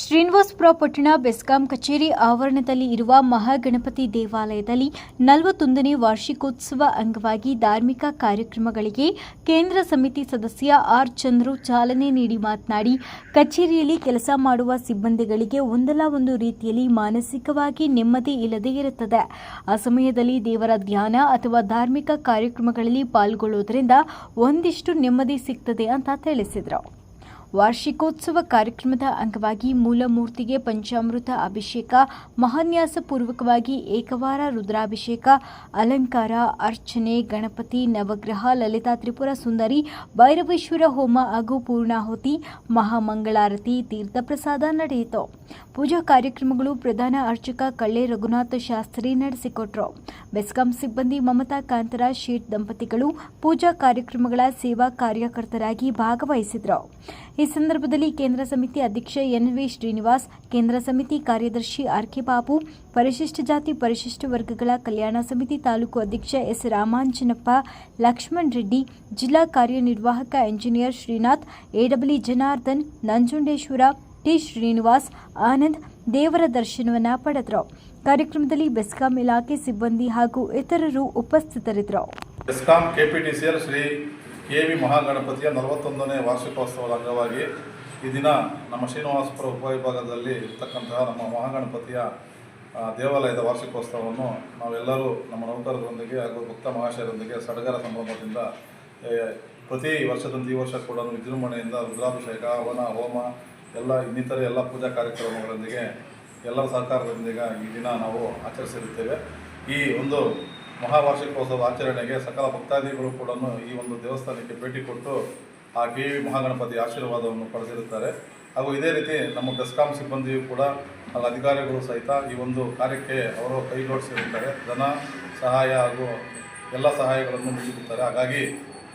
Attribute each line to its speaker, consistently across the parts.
Speaker 1: ಶ್ರೀನಿವಾಸಪುರ ಪಟ್ಟಣ ಬೆಸ್ಕಾಂ ಕಚೇರಿ ಆವರಣದಲ್ಲಿ ಇರುವ ಮಹಾಗಣಪತಿ ದೇವಾಲಯದಲ್ಲಿ ನಲವತ್ತೊಂದನೇ ವಾರ್ಷಿಕೋತ್ಸವ ಅಂಗವಾಗಿ ಧಾರ್ಮಿಕ ಕಾರ್ಯಕ್ರಮಗಳಿಗೆ ಕೇಂದ್ರ ಸಮಿತಿ ಸದಸ್ಯ ಆರ್ ಚಂದ್ರು ಚಾಲನೆ ನೀಡಿ ಮಾತನಾಡಿ, ಕಚೇರಿಯಲ್ಲಿ ಕೆಲಸ ಮಾಡುವ ಸಿಬ್ಬಂದಿಗಳಿಗೆ ಒಂದಲ್ಲ ಒಂದು ರೀತಿಯಲ್ಲಿ ಮಾನಸಿಕವಾಗಿ ನೆಮ್ಮದಿ ಇಲ್ಲದೇ ಇರುತ್ತದೆ. ಆ ಸಮಯದಲ್ಲಿ ದೇವರ ಧ್ಯಾನ ಅಥವಾ ಧಾರ್ಮಿಕ ಕಾರ್ಯಕ್ರಮಗಳಲ್ಲಿ ಪಾಲ್ಗೊಳ್ಳುವುದರಿಂದ ಒಂದಿಷ್ಟು ನೆಮ್ಮದಿ ಸಿಗ್ತದೆ ಅಂತ ತಿಳಿಸಿದರು. ವಾರ್ಷಿಕೋತ್ಸವ ಕಾರ್ಯಕ್ರಮದ ಅಂಗವಾಗಿ ಮೂಲಮೂರ್ತಿಗೆ ಪಂಚಾಮೃತ ಅಭಿಷೇಕ ಮಹಾನ್ಯಾಸ ಪೂರ್ವಕವಾಗಿ ಏಕವಾರ ರುದ್ರಾಭಿಷೇಕ, ಅಲಂಕಾರ, ಅರ್ಚನೆ, ಗಣಪತಿ, ನವಗ್ರಹ, ಲಲಿತಾ ತ್ರಿಪುರ ಸುಂದರಿ, ಭೈರವೇಶ್ವರ ಹೋಮ ಹಾಗೂ ಪೂರ್ಣಾಹುತಿ, ಮಹಾಮಂಗಳಾರತಿ, ತೀರ್ಥಪ್ರಸಾದ ನಡೆಯಿತು. ಪೂಜಾ ಕಾರ್ಯಕ್ರಮಗಳು ಪ್ರಧಾನ ಅರ್ಚಕ ಕಳ್ಳೆ ರಘುನಾಥ ಶಾಸ್ತ್ರಿ ನಡೆಸಿಕೊಟ್ರು. ಬೆಸ್ಕಾಂ ಸಿಬ್ಬಂದಿ ಮಮತಾ ಕಾಂತರಾಜ್, ಶೇಟ್ ದಂಪತಿಗಳು ಪೂಜಾ ಕಾರ್ಯಕ್ರಮಗಳ ಸೇವಾ ಕಾರ್ಯಕರ್ತರಾಗಿ ಭಾಗವಹಿಸಿದ್ರು. ಈ ಸಂದರ್ಭದಲ್ಲಿ ಕೇಂದ್ರ ಸಮಿತಿ ಅಧ್ಯಕ್ಷ ಎನ್ ವಿ ಶ್ರೀನಿವಾಸ್, ಕೇಂದ್ರ ಸಮಿತಿ ಕಾರ್ಯದರ್ಶಿ ಆರ್ ಕೆ ಬಾಬು ಪರಿಶಿಷ್ಟ ಜಾತಿ ಪರಿಶಿಷ್ಟ ವರ್ಗಗಳ ಕಲ್ಯಾಣ ಸಮಿತಿ ತಾಲೂಕು ಅಧ್ಯಕ್ಷ ಎಸ್ ರಾಮಾಂಜನಪ್ಪ ಲಕ್ಷ್ಮಣ್ ರೆಡ್ಡಿ, ಜಿಲ್ಲಾ ಕಾರ್ಯನಿರ್ವಾಹಕ ಎಂಜಿನಿಯರ್ ಶ್ರೀನಾಥ್ ಎಡಬ್ಲಿ ಜನಾರ್ದನ್, ನಂಜುಂಡೇಶ್ವರ ಟಿ ಶ್ರೀನಿವಾಸ್ ಆನಂದ್, ದೇವರ ದರ್ಶನವನ್ನ ಪಡೆದರು. ಕಾರ್ಯಕ್ರಮದಲ್ಲಿ ಬೆಸ್ಕಾಂ ಇಲಾಖೆ ಸಿಬ್ಬಂದಿ ಹಾಗೂ ಇತರರು ಉಪಸ್ಥಿತರಿದ್ದರು.
Speaker 2: ಬೆಸ್ಕಾಂ ಕೆಪಿಟಿಸಿಎಲ್ ಶ್ರೀ ಕೆ ವಿ ಮಹಾಗಣಪತಿಯ ನಲವತ್ತೊಂದನೇ ವಾರ್ಷಿಕೋತ್ಸವದ ಅಂಗವಾಗಿ ಈ ದಿನ ನಮ್ಮ ಶ್ರೀನಿವಾಸಪುರ ಉಪವಿಭಾಗದಲ್ಲಿ ಇರ್ತಕ್ಕಂತಹ ನಮ್ಮ ಮಹಾಗಣಪತಿಯ ದೇವಾಲಯದ ವಾರ್ಷಿಕೋತ್ಸವವನ್ನು ನಾವೆಲ್ಲರೂ ನಮ್ಮ ನೌಕರರೊಂದಿಗೆ ಹಾಗೂ ಭಕ್ತ ಮಹಾಶಯರೊಂದಿಗೆ ಸಡಗರ ಸಂಭ್ರಮದಿಂದ ಪ್ರತಿ ವರ್ಷದಂತೆ ಈ ವರ್ಷ ಕೂಡ ವಿಜೃಂಭಣೆಯಿಂದ ರುದ್ರಾಭಿಷೇಕ, ಹವನ, ಹೋಮ, ಎಲ್ಲ ಇನ್ನಿತರ ಎಲ್ಲ ಪೂಜಾ ಕಾರ್ಯಕ್ರಮಗಳೊಂದಿಗೆ, ಎಲ್ಲರ ಸಹಕಾರದೊಂದಿಗೆ ಈ ದಿನ ನಾವು ಆಚರಿಸಿರುತ್ತೇವೆ. ಈ ಒಂದು ಮಹಾವಾರ್ಷಿಕೋತ್ಸವ ಆಚರಣೆಗೆ ಸಕಲ ಭಕ್ತಾದಿಗಳು ಕೂಡ ಈ ಒಂದು ದೇವಸ್ಥಾನಕ್ಕೆ ಭೇಟಿ ಕೊಟ್ಟು ಆ ಕೆ ವಿ ಮಹಾಗಣಪತಿ ಆಶೀರ್ವಾದವನ್ನು ಪಡೆದಿರುತ್ತಾರೆ. ಹಾಗೂ ಇದೇ ರೀತಿ ನಮ್ಮ ಬೆಸ್ಕಾಂ ಸಿಬ್ಬಂದಿಯು ಕೂಡ ಅಲ್ಲಿ ಅಧಿಕಾರಿಗಳು ಸಹಿತ ಈ ಒಂದು ಕಾರ್ಯಕ್ಕೆ ಅವರು ಕೈಗೂಡಿಸಿರುತ್ತಾರೆ ಧನ ಸಹಾಯ ಹಾಗೂ ಎಲ್ಲ ಸಹಾಯಗಳನ್ನು ನೀಡುತ್ತಾರೆ. ಹಾಗಾಗಿ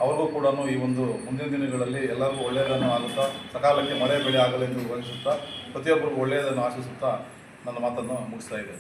Speaker 2: ಅವ್ರಿಗೂ ಕೂಡ ಈ ಒಂದು ಮುಂದಿನ ದಿನಗಳಲ್ಲಿ ಎಲ್ಲರಿಗೂ ಒಳ್ಳೆಯದನ್ನು ಆಗುತ್ತಾ, ಸಕಾಲಕ್ಕೆ ಮಳೆ ಬೆಳೆ ಆಗಲೆಂದು ಬಯಸುತ್ತಾ ಪ್ರತಿಯೊಬ್ಬರಿಗೂ ಒಳ್ಳೆಯದನ್ನು ಆಶಿಸುತ್ತಾ ನನ್ನ ಮಾತನ್ನು ಮುಗಿಸ್ತಾ ಇದ್ದೇನೆ.